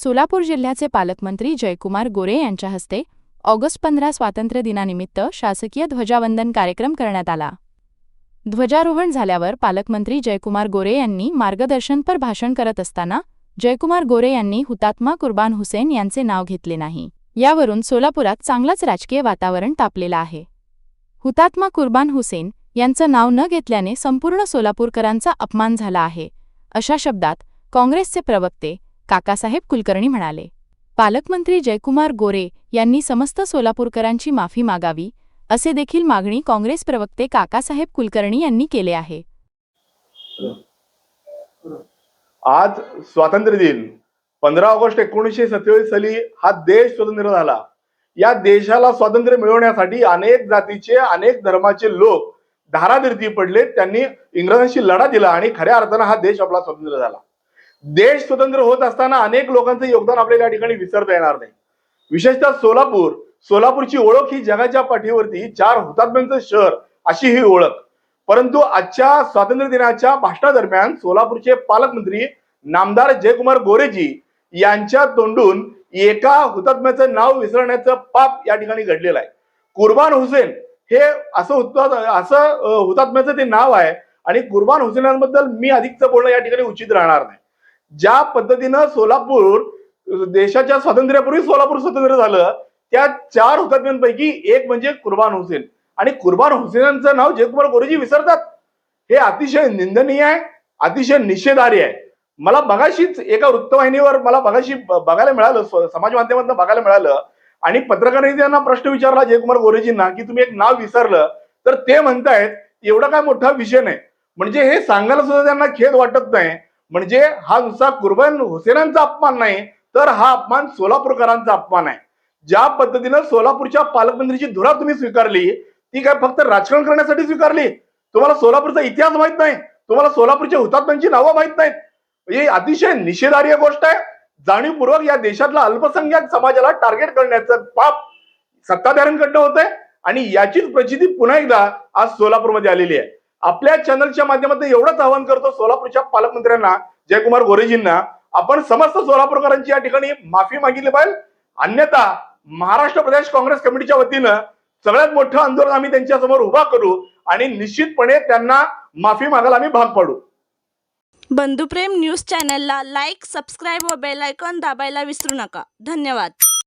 सोलापूर जिल्ह्याचे पालकमंत्री जयकुमार गोरे यांच्या हस्ते ऑगस्ट पंधरा स्वातंत्र्य दिनानिमित्त शासकीय ध्वजावंदन कार्यक्रम करण्यात आला. ध्वजारोहण झाल्यावर पालकमंत्री जयकुमार गोरे यांनी मार्गदर्शनपर भाषण करत असताना जयकुमार गोरे यांनी हुतात्मा कुर्बान हुसेन यांचे नाव घेतले नाही. यावरून सोलापुरात चांगलंच राजकीय वातावरण तापलेलं आहे. हुतात्मा कुर्बान हुसेन यांचं नाव न घेतल्याने संपूर्ण सोलापूरकरांचा अपमान झाला आहे अशा शब्दात काँग्रेसचे प्रवक्ते काकासाहेब कुलकर्णी म्हणाले. पालकमंत्री जयकुमार गोरे यांनी समस्त सोलापूरकरांची माफी मागावी असे देखील मागणी काँग्रेस प्रवक्ते काकासाहेब कुलकर्णी यांनी केले आहे. आज स्वातंत्र्य दिन पंधरा ऑगस्ट एकोणीसशे सत्तेचाळीस साली हा देश स्वतंत्र झाला. या देशाला स्वातंत्र्य मिळवण्यासाठी अनेक जातीचे अनेक धर्माचे लोक धाराधिरती पडले त्यांनी इंग्रजांशी लढा दिला आणि खऱ्या अर्थानं हा देश आपला स्वतंत्र झाला. देश स्वतंत्र होत असताना अनेक लोकांचं योगदान आपल्याला या ठिकाणी विसरता येणार नाही. विशेषतः सोलापूर सोलापूरची ओळख ही जगाच्या पाठीवरती चार हुतात्म्यांचं शहर अशी ही ओळख. परंतु आजच्या स्वातंत्र्य दिनाच्या भाषणादरम्यान सोलापूरचे पालकमंत्री नामदार जयकुमार गोरेजी यांच्या तोंडून एका हुतात्म्याचं नाव विसरण्याचं पाप या ठिकाणी घडलेलं आहे. कुर्बान हुसेन हे असं हुतात असं हुतात्म्याचं ते नाव आहे आणि कुर्बान हुसेनांबद्दल मी अधिकचं बोलणं या ठिकाणी उचित राहणार नाही. ज्या पद्धतीनं सोलापूर देशाच्या स्वातंत्र्यापूर्वी सोलापूर स्वतंत्र झालं त्या चार हुतात्म्यांपैकी एक म्हणजे कुर्बान हुसेन. आणि कुर्बान हुसेनांचं नाव जयकुमार गोरेजी विसरतात. हे अतिशय निंदनीय आहे अतिशय निषेधार्य आहे. मला बघाशीच एका वृत्तवाहिनीवर मला बघाशी बघायला मिळालं समाज माध्यमातून बघायला मिळालं. आणि पत्रकारांनी त्यांना प्रश्न विचारला जयकुमार गोरेजींना की तुम्ही एक नाव विसरलं. तर ते म्हणतायत एवढा काय मोठा विषय नाही. म्हणजे हे सांगायला सुद्धा त्यांना खेद वाटत नाही. म्हणजे हा नुसता कुर्बान हुसेनांचा अपमान नाही तर हा अपमान सोलापूरकरांचा अपमान आहे. ज्या पद्धतीनं सोलापूरच्या पालकमंत्रीची धुरा तुम्ही स्वीकारली ती काय फक्त राजकारण करण्यासाठी स्वीकारली? तुम्हाला सोलापूरचा इतिहास माहीत नाही तुम्हाला सोलापूरच्या हुतात्म्यांची नावं माहीत नाहीत. हे ही अतिशय निषेधार्य गोष्ट आहे. जाणीवपूर्वक या देशातल्या अल्पसंख्याक समाजाला टार्गेट करण्याचं पाप सत्ताधाऱ्यांकडनं होत आहे आणि याचीच प्रचिती पुन्हा एकदा आज सोलापूरमध्ये आलेली आहे. आपल्या चॅनलच्या माध्यमातून एवढंच आवाहन करतो सोलापूरच्या पालकमंत्र्यांना जयकुमार गोरेजींना आपण समस्त सोलापूरकरांची या ठिकाणी माफी मागितली पाहिजे. अन्यथा महाराष्ट्र प्रदेश काँग्रेस कमिटीच्या वतीनं सगळ्यात मोठं आंदोलन आम्ही त्यांच्यासमोर उभा करू आणि निश्चितपणे त्यांना माफी मागायला आम्ही भाग पाडू. बंधुप्रेम न्यूज चॅनलला लाईक सबस्क्राईब व बेल आयकॉन दाबायला विसरू नका. धन्यवाद.